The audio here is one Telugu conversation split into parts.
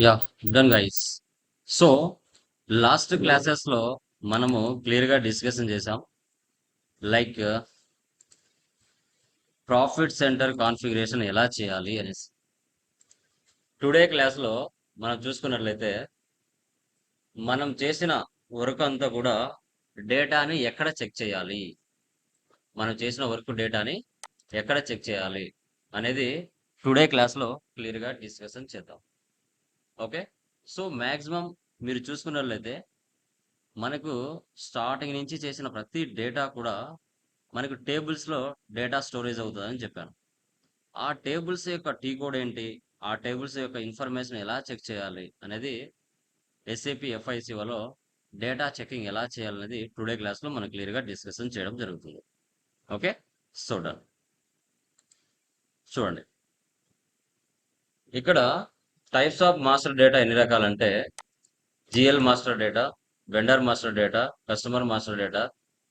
Yeah done guys so last క్లాసెస్లో మనము క్లియర్గా డిస్కషన్ చేసాం లైక్ ప్రాఫిట్ సెంటర్ కాన్ఫిగరేషన్ ఎలా చేయాలి అనేసి. టుడే క్లాస్లో మనం చూసుకున్నట్లయితే మనం చేసిన వర్క్ అంతా కూడా డేటాని ఎక్కడ చెక్ చేయాలి? మనం చేసిన వర్క్ డేటాని ఎక్కడ చెక్ చేయాలి? అనేది టుడే క్లాస్లో క్లియర్గా డిస్కషన్ చేద్దాం. ఓకే? సో మ్యాక్సిమం మీరు చూసుకున్నట్లయితే మనకు స్టార్టింగ్ నుంచి చేసిన ప్రతి డేటా కూడా మనకు టేబుల్స్లో డేటా స్టోరేజ్ అవుతుందని చెప్పాను. ఆ టేబుల్స్ యొక్క టీ కోడ్ ఏంటి? ఆ టేబుల్స్ యొక్క ఇన్ఫర్మేషన్ ఎలా చెక్ చేయాలి? అనేది ఎస్ఏపి ఎఫ్ఐసిఓలో డేటా చెకింగ్ ఎలా చేయాలనేది టుడే క్లాస్లో మనం క్లియర్గా డిస్కషన్ చేయడం జరుగుతుంది. ఓకే? So done. చూడండి. ఇక్కడ టైప్స్ ఆఫ్ మాస్టర్ డేటా ఎన్ని రకాలంటే GL master data vendor master data customer master data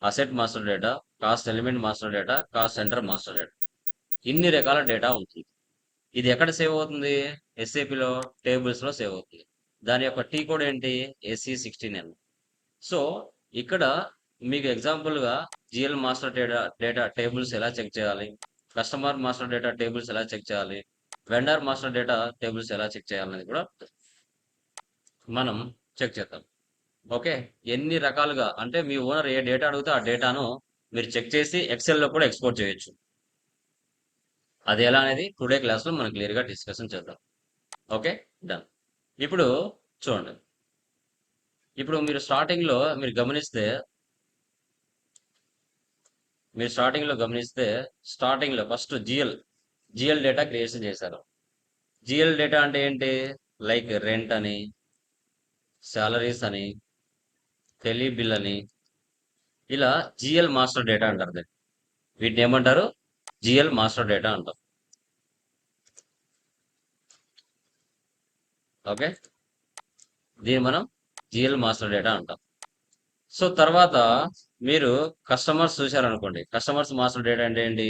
asset master data cost element master data cost centre master data ఇన్ని రకాల డేటా ఉంటుంది. ఇది ఎక్కడ సేవ్ అవుతుంది? ఎస్ఏపిలో టేబుల్స్లో సేవ్ అవుతుంది. దాని యొక్క టీ కోడ్ ఏంటి? ఎస్సీ సిక్స్టీన్ ఎన్ సో ఇక్కడ మీకు ఎగ్జాంపుల్గా GL master data data tables ఎలా చెక్ చేయాలి? కస్టమర్ మాస్టర్ డేటా టేబుల్స్ ఎలా చెక్ చేయాలి? వెండర్ మాస్టర్ డేటా టేబుల్స్ ఎలా చెక్ చేయాలనేది కూడా మనం చెక్ చేద్దాం. ఓకే ఎన్ని రకాలుగా అంటే మీ ఓనర్ ఏ డేటా అడిగితే ఆ డేటాను మీరు చెక్ చేసి ఎక్సెల్లో కూడా ఎక్స్పోర్ట్ చేయొచ్చు. అది ఎలా అనేది టుడే క్లాస్లో మనం క్లియర్గా డిస్కషన్ చేద్దాం. ఓకే డన్ ఇప్పుడు చూడండి. ఇప్పుడు మీరు స్టార్టింగ్లో మీరు గమనిస్తే మీరు స్టార్టింగ్లో గమనిస్తే స్టార్టింగ్లో first GL GL data creation చేశారు. జిఎల్ డేటా అంటే ఏంటి? లైక్ రెంట్ అని శాలరీస్ అని టెలి బిల్ అని. ఇలా జిఎల్ మాస్టర్ డేటా అంటారు దీన్ని. వీటిని ఏమంటారు? జిఎల్ మాస్టర్ డేటా అంటాం ఓకే? దీన్ని మనం జిఎల్ మాస్టర్ డేటా అంటాం. సో తర్వాత మీరు కస్టమర్స్ చూశారనుకోండి. కస్టమర్స్ మాస్టర్ డేటా అంటే ఏంటి?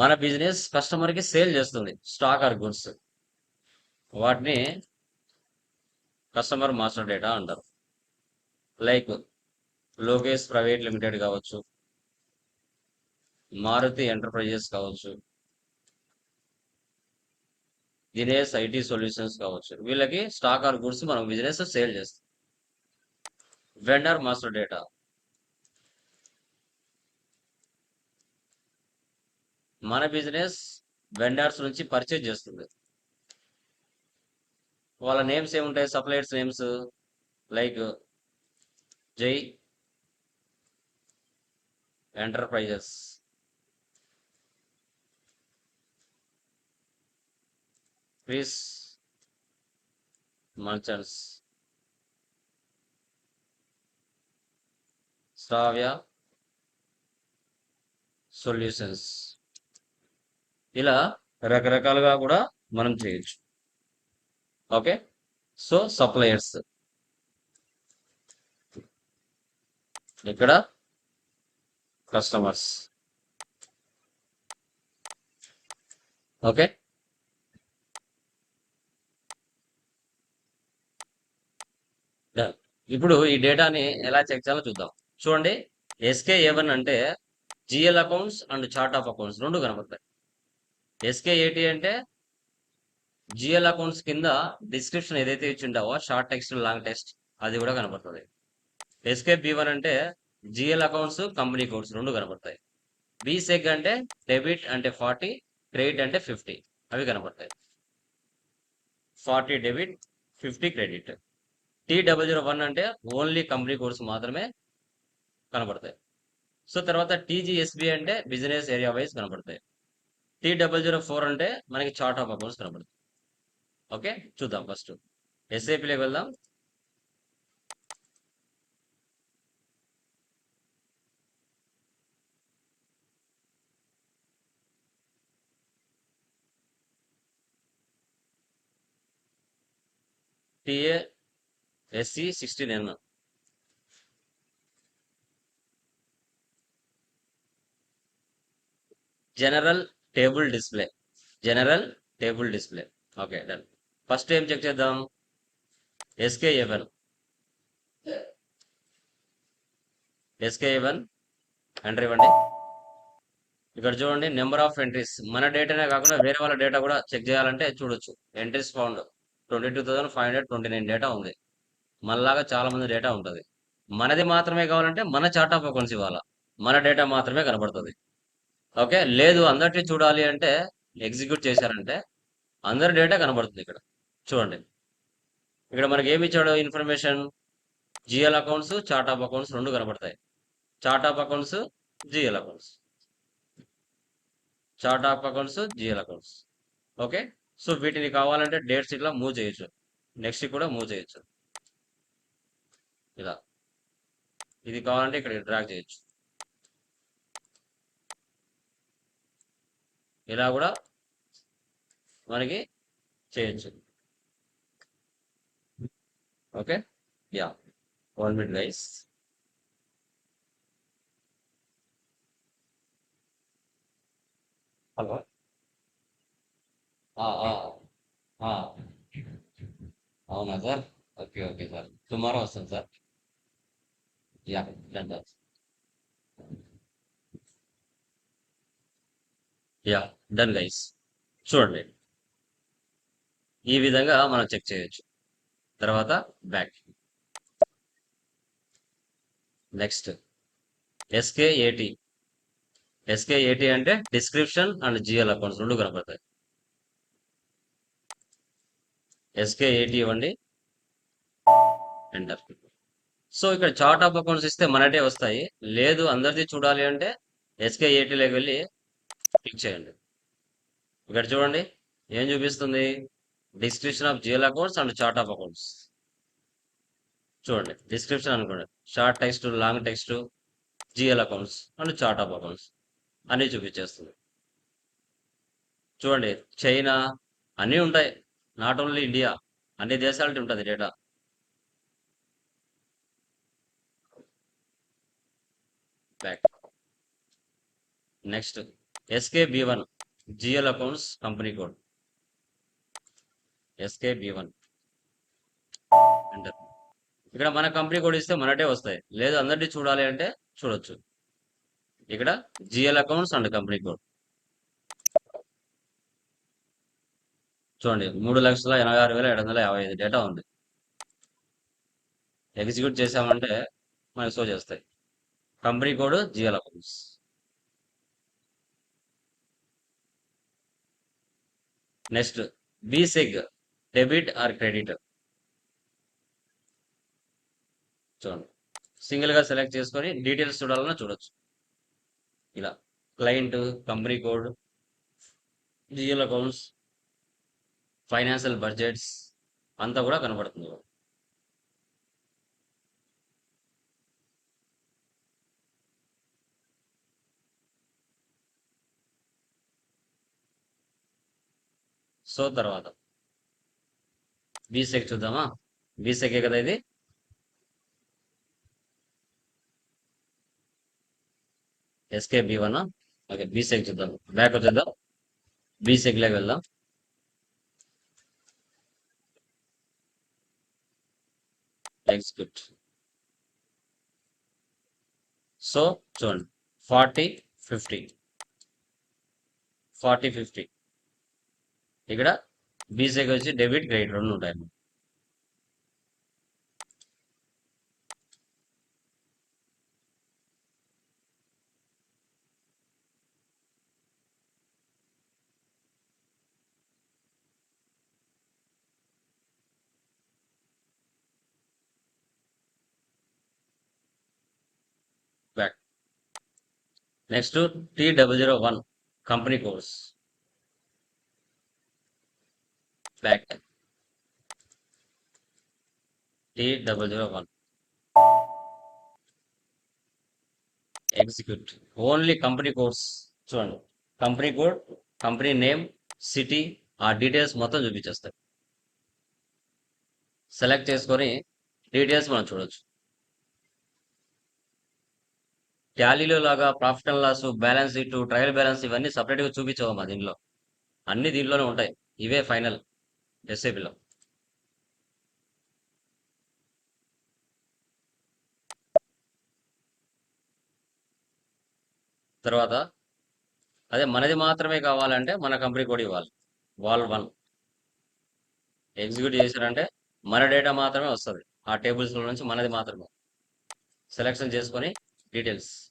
మన బిజినెస్ కస్టమర్కి సేల్ చేస్తుంది స్టాక్ ఆర్ గుడ్స్ వాటిని కస్టమర్ మాస్టర్ డేటా అంటారు. లైక్ లోకేష్ ప్రైవేట్ లిమిటెడ్ కావచ్చు మారుతి ఎంటర్ప్రైజెస్ కావచ్చు దినేష్ ఐటీ సొల్యూషన్స్ కావచ్చు. వీళ్ళకి స్టాక్ ఆర్ గుడ్స్ మనం బిజినెస్ సేల్ చేస్తాం. వెండర్ మాస్టర్ డేటా మన బిజినెస్ వెండర్స్ నుంచి పర్చేజ్ చేస్తుంది. వాళ్ళ నేమ్స్ ఏముంటాయి? Suppliers names like Jai enterprises. Chris మల్చర్స్ శ్రావ్య సొల్యూషన్స్. ఇలా రకరకాలుగా కూడా మనం చేయొచ్చు. ఓకే? So suppliers. ఇక్కడ కస్టమర్స్. ఓకే? ఇప్పుడు ఈ డేటాని ఎలా చెక్ చేయాలో చూద్దాం. చూడండి ఎస్కే ఏవన్ అంటే GL accounts and chart of accounts రెండు కనబడతాయి ఎస్కే ఏటి అంటే జిఎల్ అకౌంట్స్ కింద డిస్క్రిప్షన్ ఏదైతే ఇచ్చిండావో షార్ట్ టెక్స్ట్ లాంగ్ టెక్స్ట్ అది కూడా కనబడుతుంది. ఎస్కే బి వన్ అంటే జిఎల్ అకౌంట్స్ కంపెనీ కోడ్స్ రెండు కనబడతాయి. బీసెగ్ అంటే డెబిట్ అంటే ఫార్టీ క్రెడిట్ అంటే ఫిఫ్టీ అవి కనబడతాయి. Forty debit fifty credit T double zero one అంటే ఓన్లీ కంపెనీ కోడ్స్ మాత్రమే కనబడతాయి. సో తర్వాత టీజీఎస్బి అంటే బిజినెస్ ఏరియా వైజ్ కనబడతాయి. త్రీ డబల్ జీరో ఫోర్ అంటే మనకి చార్ట్ ఆఫ్ అకౌంట్స్ కనబడుతుంది. ఓకే చూద్దాం ఫస్ట్ ఎస్ఏపీలోకి వెళ్దాం. TA SE sixteen N general table display. General table display. Okay done. First ఏం చెక్ చేద్దాం? SK A one SK A one enter ఇవ్వండి. ఇక్కడ చూడండి నెంబర్ ఆఫ్ ఎంట్రీస్. మన డేటానే కాకుండా వేరే వాళ్ళ డేటా కూడా చెక్ చేయాలంటే చూడొచ్చు. Entries found. Twenty two thousand five hundred twenty nine data ఉంది. మనలాగా చాలా మంది డేటా ఉంటుంది. మనది మాత్రమే కావాలంటే మన చార్ట్ ఆఫ్ అకౌంట్స్ ఇవ్వాలా? మన డేటా మాత్రమే కనబడుతుంది. ఓకే లేదు అందరినీ చూడాలి అంటే ఎగ్జిక్యూట్ చేశారంటే అందరి డేటా కనబడుతుంది ఇక్కడ. చూడండి. ఇక్కడ మనకి ఏమి ఇచ్చాడు information? GL accounts chart of accounts రెండు కనబడతాయి. Chart of accounts GL accounts. Chart of accounts GL accounts. Okay? So వీటిని కావాలంటే డేట్స్ ఇట్లా మూవ్ చేయొచ్చు. నెక్స్ట్ కూడా మూవ్ చేయొచ్చు. ఇలా. ఇది కావాలంటే ఇక్కడ డ్రాక్ చేయొచ్చు. ఇలా కూడా మనకి చేయొచ్చు. Okay? Yeah. One minute guys hello అవునా sir? Okay okay sir. Tomorrow వస్తాను sir. Yeah done sir yeah done guys చూడండి. ఈ విధంగా మనం చెక్ చేయొచ్చు. తర్వాత back next SKAT SKAT SK అంటే డిస్క్రిప్షన్ అండ్ జిఎల్ అకౌంట్స్ రెండు కనపడతాయి. ఎస్కేఏటి ఇవ్వండి. ఎంటర్ సో ఇక్కడ చార్ట్ ఆఫ్ అకౌంట్స్ ఇస్తే మనటే వస్తాయి. లేదు అందరిది చూడాలి అంటే ఎస్కేఏటీలోకి వెళ్ళి క్లిక్ చేయండి. ఇక్కడ చూడండి ఏం చూపిస్తుంది? Description of GL accounts and chart of accounts చూడండి డిస్క్రిప్షన్ అనుకోండి. Short text long text GL accounts and chart of accounts అన్నీ చూపించేస్తుంది. చూడండి చైనా అన్నీ ఉంటాయి. నాట్ ఓన్లీ ఇండియా అన్ని దేశాలకి ఉంటుంది data back next SK B one GL accounts company code SK B one enter ఇక్కడ మన కంపెనీ కోడ్ ఇస్తే మనటే వస్తాయి. లేదు అందరినీ చూడాలి అంటే చూడొచ్చు. ఇక్కడ GL accounts and company code చూడండి మూడు లక్షల ఎనభై ఆరు వేల ఏడు వందల యాభై ఐదు డేటా ఉంది. ఎగ్జిక్యూట్ చేసామంటే మనకి షో చేస్తాయి. Company code GL accounts next BSEG debit or credit చూడండి. సింగిల్గా సెలెక్ట్ చేసుకొని డీటెయిల్స్ చూడాలన్నా చూడొచ్చు. ఇలా client company code GL accounts financial budgets అంతా కూడా కనబడుతుంది. సో తర్వాత బీసెక్ చూద్దామా? బీసెకే కదా ఇది? SK B one okay BSEG చూద్దాం. బ్యాక్ వచ్చేద్దాం బీసెక్ లాగా వెళ్దాం. ఎగ్జిక్యూట్ సో చూడండి. ఫార్టీ ఫిఫ్టీ ఫార్టీ ఫిఫ్టీ ఇక్కడ బీసెక్ వచ్చి డెబిట్ క్రెడిట్ రెండు ఉంటాయి back next T double zero one company codes back T double zero one execute only company codes చూడండి. Company code company name city ఆ డీటెయిల్స్ మొత్తం చూపించేస్తాయి సెలెక్ట్ చేసుకొని డీటెయిల్స్ మనం చూడొచ్చు. ట్యాలీలో లాగా profit and loss balance sheet trial balance ఇవన్నీ సపరేట్గా చూపించవమ్మా దీనిలో. అన్ని దీనిలోనే ఉంటాయి. ఇవే ఫైనల్ ఎస్ఏపిలో తర్వాత అదే మనది మాత్రమే కావాలంటే మన కంపెనీ కూడా ఇవ్వాలి. Wall one. ఎగ్జిక్యూట్ చేశారంటే మన డేటా మాత్రమే వస్తుంది. ఆ టేబుల్స్ నుంచి మనది మాత్రమే. సెలెక్షన్ చేసుకొని details.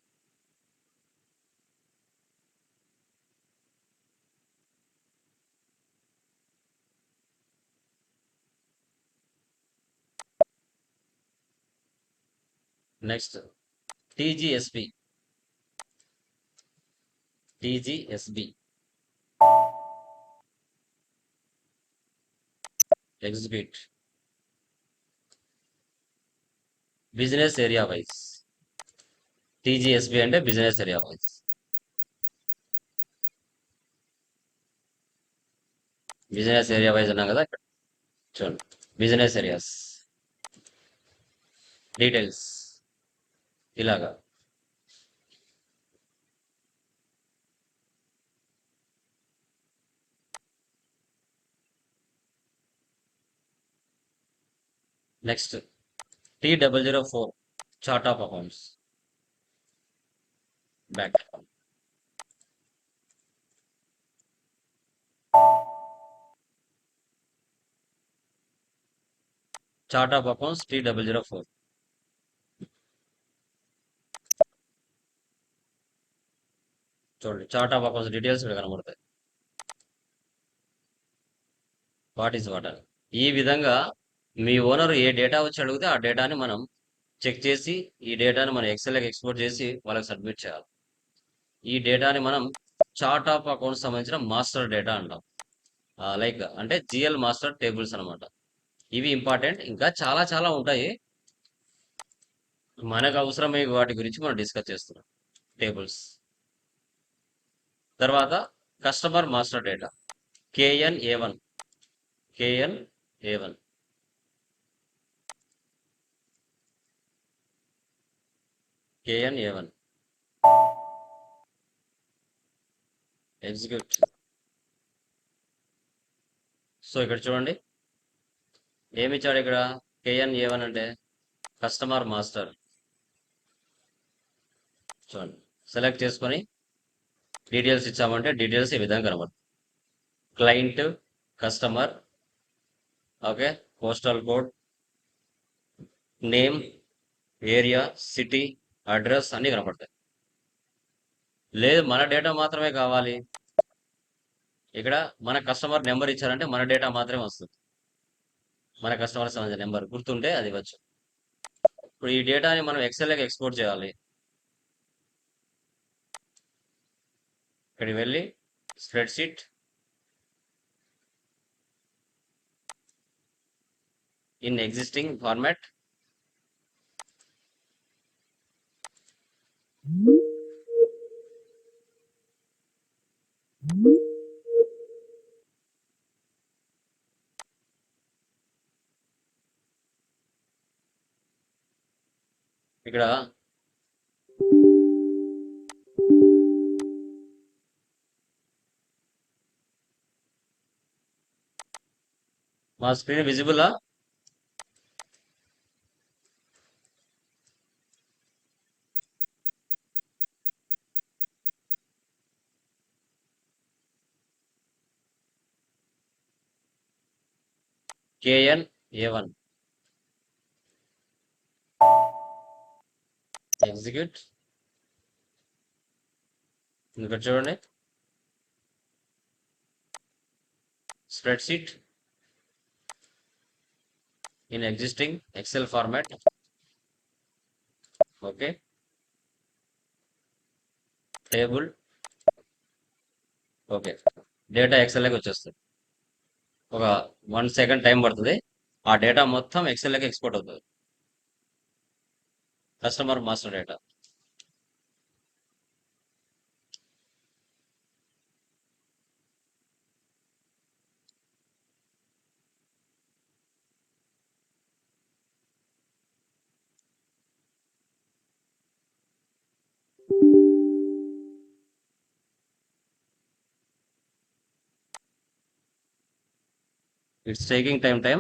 Next TGSB TGSB execute business area wise TGSB అంటే business area wise business area wise ఉన్నాం కదా చూడండి. బిజినెస్ ఏరియాస్ డీటెయిల్స్ ఇలాగా. Next T double zero four chart of accounts back chart of accounts T double zero four చూడండి. చార్ట్ ఆఫ్ అకౌంట్స్ డీటెయిల్స్ ఇక్కడ కనబడతాయి. వాట్ ఈస్ వాట్ అని ఈ విధంగా మీ ఓనర్ ఏ డేటా వచ్చి అడిగితే ఆ డేటాని మనం చెక్ చేసి ఈ డేటాని మనం ఎక్సెల్కి ఎక్స్పోర్ట్ చేసి వాళ్ళకి సబ్మిట్ చేయాలి. ఈ డేటాని మనం చార్ట్ ఆఫ్ అకౌంట్స్ సంబంధించిన మాస్టర్ డేటా అంటాం. లైక్ అంటే జిఎల్ మాస్టర్ టేబుల్స్ అనమాట ఇవి ఇంపార్టెంట్ ఇంకా చాలా చాలా ఉంటాయి. మనకు అవసరమయ్యే వాటి గురించి మనం డిస్కస్ చేస్తున్నాం. టేబుల్స్ తర్వాత customer master data. KN A one KN A one KN A one execute so ఇక్కడ చూడండి. ఏమి ఇచ్చాడు ఇక్కడ కేఎన్ ఏ వన్ అంటే కస్టమర్ మాస్టర్. చూడండి. సెలెక్ట్ చేసుకొని డీటెయిల్స్ ఇచ్చామంటే డీటెయిల్స్ ఈ విధంగా కనబడుతుంది client customer okay postal code name area city address అన్నీ కనపడతాయి. లేదు మన డేటా మాత్రమే కావాలి. ఇక్కడ మన కస్టమర్ నెంబర్ ఇచ్చారంటే మన డేటా మాత్రమే వస్తుంది. మన కస్టమర్ సంబంధించిన నెంబర్ గుర్తుంటే అది ఇవ్వచ్చు. ఇప్పుడు ఈ డేటాని మనం ఎక్సెల్కి ఎక్స్పోర్ట్ చేయాలి. ఇక్కడికి వెళ్ళి స్ప్రెడ్షీట్ ఇన్ ఎగ్జిస్టింగ్ ఫార్మాట్ ఇక్కడ మా స్క్రీన్ విజిబులా కేఎన్ ఏ వన్ ఎగ్జిక్యూట్ ఇక్కడ చూడండి spreadsheet in existing Excel format okay table okay data ఎక్సెల్లోకి వచ్చేస్తుంది. ఒక వన్ సెకండ్ టైం పడుతుంది. ఆ డేటా మొత్తం ఎక్సెల్లోకి ఎక్స్పోర్ట్ అవుతుంది. Customer master data it's taking time time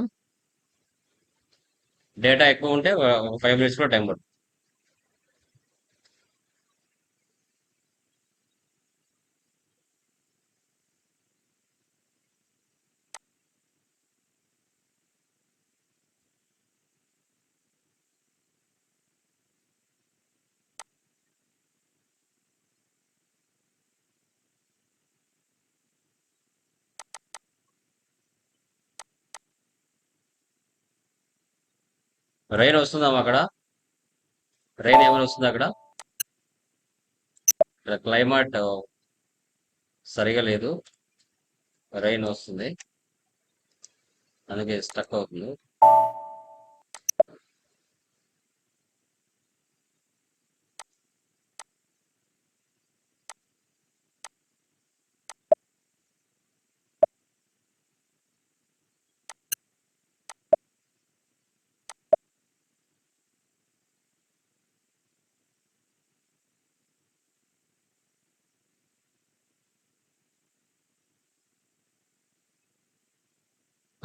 data ఎక్కువ ఉంటే ఒక ఫైవ్ మినిట్స్ కూడా టైం పడుతుంది. రైన్ వస్తుందా అక్కడ. రైన్ ఏమైనా వస్తుందా అక్కడ? ఇక్కడ క్లైమేట్ సరిగా లేదు. రైన్ వస్తుంది. అందుకే స్టక్ అవుతుంది.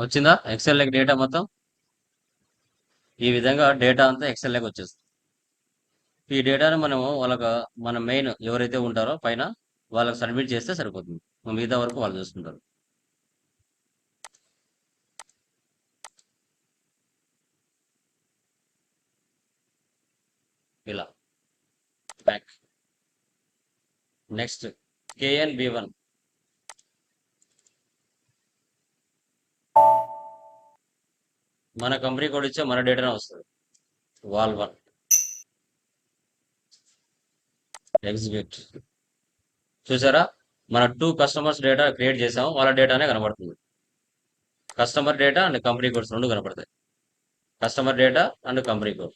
వచ్చిందా? ఎక్సెల్ లెక్ డేటా మొత్తం? ఈ విధంగా డేటా అంతా ఎక్సెల్ లెక్ వచ్చేస్తుంది. ఈ డేటాను మనము వాళ్ళకు మన మెయిన్ ఎవరైతే ఉంటారో పైన వాళ్ళకి సబ్మిట్ చేస్తే సరిపోతుంది. మిగతా వరకు వాళ్ళు చూసుకుంటారు. ఇలా. Back next KN B one మన కంపెనీ కోడ్ ఇచ్చే మన డేటానే వస్తుంది. Wall one. ఎగ్జిక్యూట్ చూసారా? మన టూ కస్టమర్స్ డేటా క్రియేట్ చేసాము. వాళ్ళ డేటానే కనబడుతుంది. Customer data and company codes రెండు కనబడతాయి customer data and company code.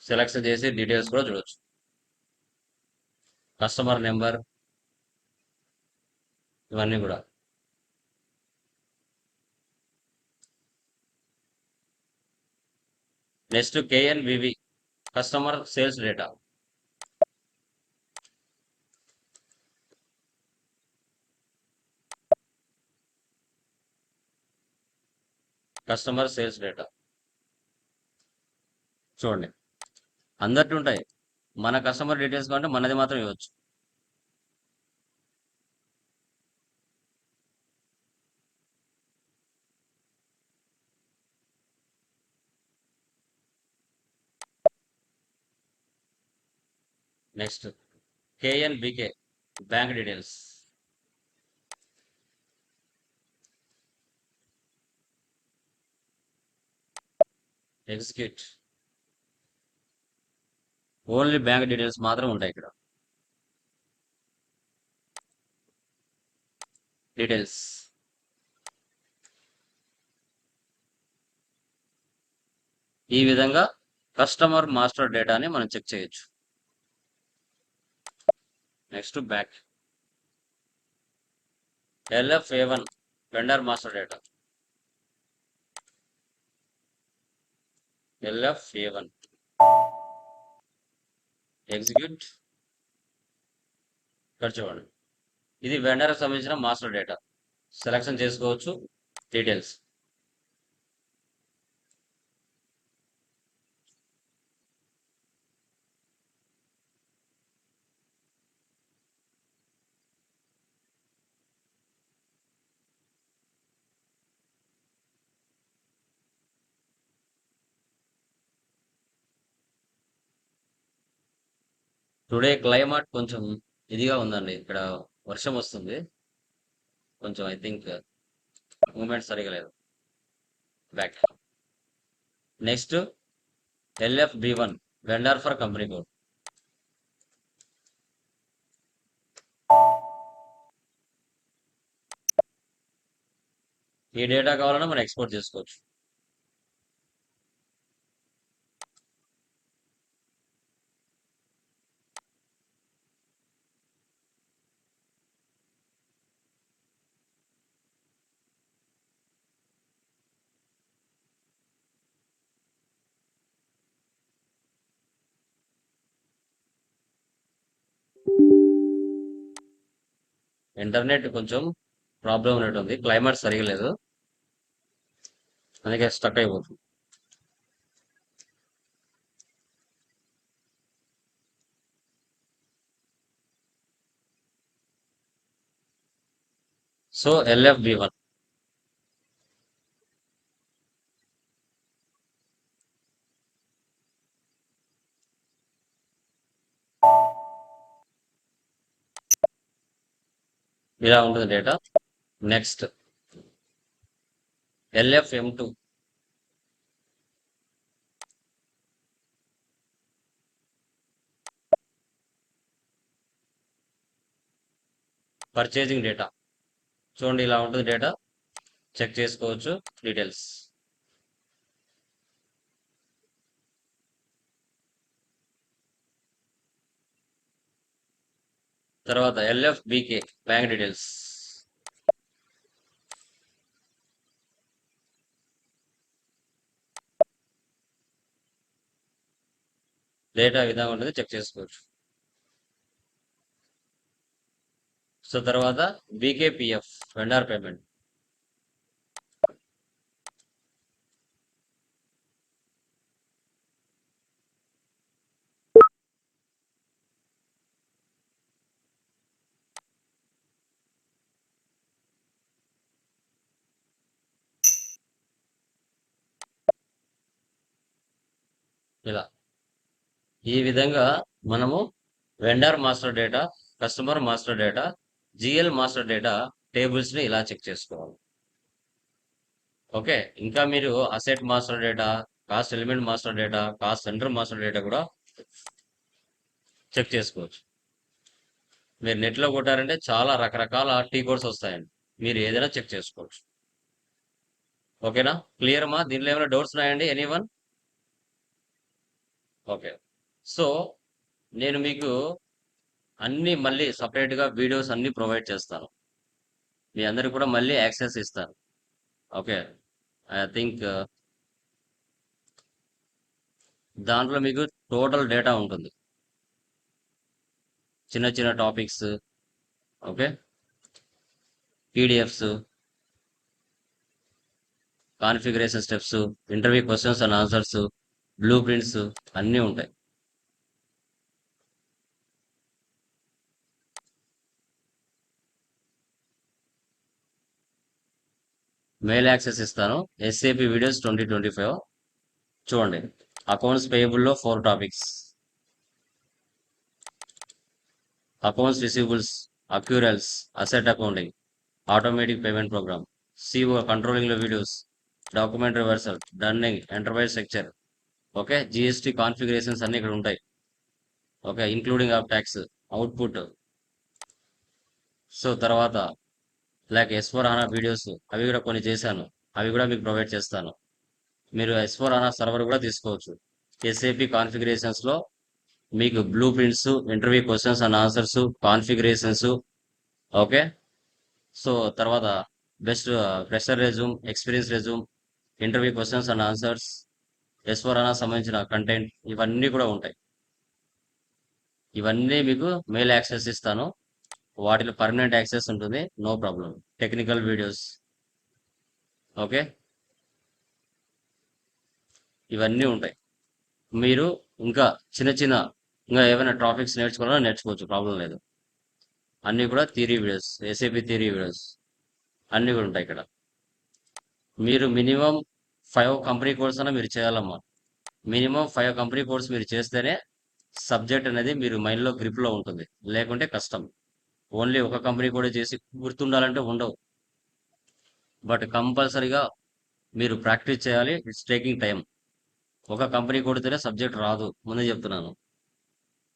Select చేసి డీటెయిల్స్ కూడా చూడొచ్చు. కస్టమర్ నెంబర్ ఇవన్నీ కూడా. Next KNVV customer sales data. Customer sales data. చూడండి. అందరికీ ఉంటాయి. మన కస్టమర్ డీటెయిల్స్ కంటే మనది మాత్రం ఇవ్వచ్చు. Next. KNBK bank details execute only bank details మాత్రం ఉంటాయి ఇక్కడ. డీటెయిల్స్ ఈ విధంగా కస్టమర్ మాస్టర్ డేటాని మనం చెక్ చేయొచ్చు. Next back LF A one vendor master data LF A one execute ఇక్కడ చూడండి ఇది వెండర్కి సంబంధించిన మాస్టర్ డేటా సెలెక్షన్ చేసుకోవచ్చు. డీటెయిల్స్ టుడే క్లైమేట్ కొంచెం ఇదిగా ఉందండి. ఇక్కడ వర్షం వస్తుంది. కొంచెం ఐ థింక్ మూమెంట్ సరిగా లేదు. Back next LF B one vendor for company code ఈ డేటా కావాలన్నా మనం ఎక్స్పోర్ట్ చేసుకోవచ్చు. ఇంటర్నెట్ కొంచెం ప్రాబ్లం ఉన్నట్టుంది. క్లైమేట్ సరిగా లేదు. అందుకే స్టక్ అయిపోతుంది. So LF B one. ఇలా ఉంటుంది data next LF M two purchasing data చూడండి ఇలా ఉంటుంది డేటా చెక్ చేసుకోవచ్చు. డీటెయిల్స్ తర్వాత LF BK bank details data విధంగా ఉంటుంది చెక్ చేసుకోవచ్చు. సో తర్వాత బీకేపిఎఫ్ వెండార్ పేమెంట్ ఇలా. ఈ విధంగా మనము vendor master data customer master data GL master data టేబుల్స్ని ఇలా చెక్ చేసుకోవాలి. ఓకే ఇంకా మీరు asset master data cost element master data cost centre master data కూడా చెక్ చేసుకోవచ్చు. మీరు నెట్లో కొట్టారంటే చాలా రకరకాల టీ కోడ్స్ వస్తాయండి. మీరు ఏదైనా చెక్ చేసుకోవచ్చు. ఓకేనా క్లియర్ అమ్మా దీనిలో ఏమైనా డౌట్స్ ఉన్నాయండి? Any one okay. సో నేను మీకు అన్ని మళ్ళీ సపరేట్గా వీడియోస్ అన్ని ప్రొవైడ్ చేస్తాను. మీ అందరికి కూడా మళ్ళీ యాక్సెస్ ఇస్తాను. ఓకే. ఐ థింక్ దాంట్లో మీకు టోటల్ డేటా ఉంటుంది. చిన్న చిన్న topics okay. PDFs configuration steps interview questions and answers blueprints అన్నీ ఉంటాయి. మెయిల్ యాక్సెస్ ఇస్తాను. SAP videos twenty twenty five చూడండి. Accounts పేయబుల్లో four topics accounts receivables accruals asset accounting automatic payment program CO కంట్రోలింగ్లో videos document reversal dunning enterprise structure okay? GST configurations అన్ని ఇక్కడ ఉంటాయి. Okay? Including of tax output so తర్వాత like S four HANA videos అవి కూడా కొన్ని చేశాను. అవి కూడా మీకు ప్రొవైడ్ చేస్తాను. మీరు ఎస్ ఫోర్ ఆనా సర్వర్ కూడా తీసుకోవచ్చు. ఎస్ఏపి కాన్ఫిగరేషన్స్లో మీకు blue prints interview questions and answers configurations okay? So తర్వాత best fresher resume experience resume interview questions and answers yes సంబంధించిన కంటెంట్ ఇవన్నీ కూడా ఉంటాయి. ఇవన్నీ మీకు మెయిల్ యాక్సెస్ ఇస్తాను. వాటిలో పర్మనెంట్ యాక్సెస్ ఉంటుంది. No problem technical videos okay ఇవన్నీ ఉంటాయి. మీరు ఇంకా చిన్న చిన్న ఇంకా ఏమైనా టాపిక్స్ నేర్చుకోవాలన్నా నేర్చుకోవచ్చు. ప్రాబ్లం లేదు. అన్నీ కూడా theory videos ACP theory videos అన్నీ కూడా ఉంటాయి ఇక్కడ. మీరు మినిమం ఫైవ్ కంపెనీ కోర్స్ అన్న మీరు చేయాలమ్మా. మినిమం ఫైవ్ కంపెనీ కోర్స్ మీరు చేస్తేనే సబ్జెక్ట్ అనేది మీరు మైండ్లో గ్రిప్లో ఉంటుంది. లేకుంటే కష్టం. ఓన్లీ ఒక కంపెనీ కూడా చేసి గుర్తుండాలంటే ఉండవు. బట్ కంపల్సరీగా మీరు ప్రాక్టీస్ చేయాలి. ఇట్స్ టేకింగ్ టైం ఒక కంపెనీ కొడితేనే సబ్జెక్ట్ రాదు. ముందే చెప్తున్నాను.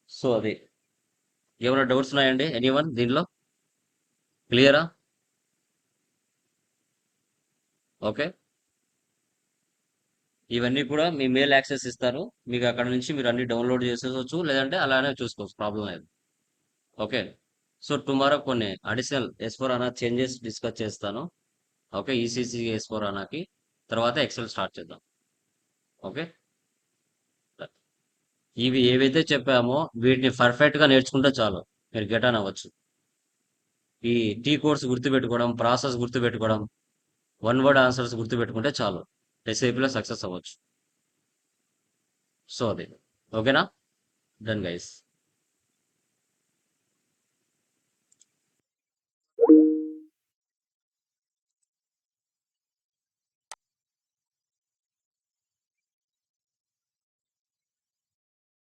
సో అది. ఏమైనా డౌట్స్ ఉన్నాయండి? ఎనీ వన్ దీనిలో క్లియరా? ఓకే. ఇవన్నీ కూడా మీ మెయిల్ యాక్సెస్ ఇస్తారు. మీకు అక్కడ నుంచి మీరు అన్ని డౌన్లోడ్ చేసేవచ్చు లేదంటే అలానే చూసుకోవచ్చు ప్రాబ్లం లేదు. ఓకే. సో టుమారో కొన్ని additional S four HANA changes discuss చేస్తాను. ఓకే ఈసీసీ ఎస్ ఫోర్ అనాకి తర్వాత ఎక్సెల్ స్టార్ట్ చేద్దాం. ఓకే? ఇవి ఏవైతే చెప్పామో వీటిని పర్ఫెక్ట్గా నేర్చుకుంటే చాలు. మీరు గెట్ ఆన్ అవ్వచ్చు. ఈ టీ కోడ్స్ గుర్తుపెట్టుకోవడం ప్రాసెస్ గుర్తుపెట్టుకోవడం వన్ వర్డ్ ఆన్సర్స్ గుర్తుపెట్టుకుంటే చాలు. రెసిపీలో సక్సెస్ అవ్వచ్చు. సో అది. ఓకేనా డన్ గైస్